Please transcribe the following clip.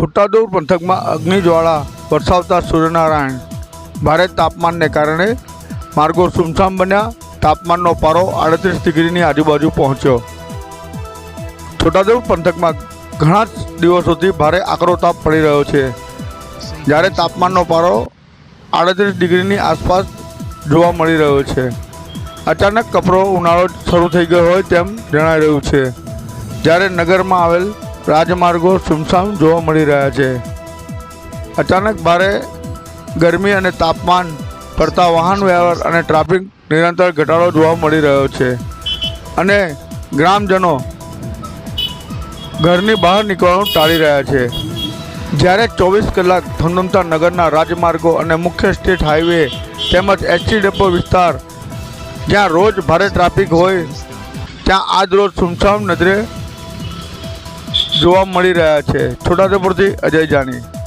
છોટાઉદેપુર પંથકમાં અગ્નિજ્વાળા વરસાવતા સૂર્યનારાયણ. ભારે તાપમાનને કારણે માર્ગો સુમસામ બન્યા. તાપમાનનો પારો આડત્રીસ ડિગ્રીની આજુબાજુ પહોંચ્યો. છોટાઉદેપુર પંથકમાં ઘણા જ દિવસોથી ભારે આકરો તાપ પડી રહ્યો છે. જ્યારે તાપમાનનો પારો આડત્રીસ ડિગ્રીની આસપાસ જોવા મળી રહ્યો છે. અચાનક કપરો ઉનાળો શરૂ થઈ ગયો હોય તેમ જણાઈ રહ્યું છે. જ્યારે નગરમાં આવેલ રાજમાર્ગો સુમસામ જોવા મળી રહ્યા છે. અચાનક ભારે ગરમી અને તાપમાન પડતા વાહન વ્યવહાર અને ટ્રાફિક નિરંતર ઘટાડો જોવા મળી રહ્યો છે. અને ગ્રામજનો ઘરની બહાર નીકળવાનું ટાળી રહ્યા છે. જ્યારે ચોવીસ કલાક ધમધમતા નગરના રાજમાર્ગો અને મુખ્ય સ્ટેટ હાઈવે તેમજ એસટી ડેપો વિસ્તાર, જ્યાં રોજ ભારે ટ્રાફિક હોય, ત્યાં આજ રોજ સુમસામ નજરે જોવા મળી રહ્યા છે. છોટાઉદેપુરથી અજય જાની.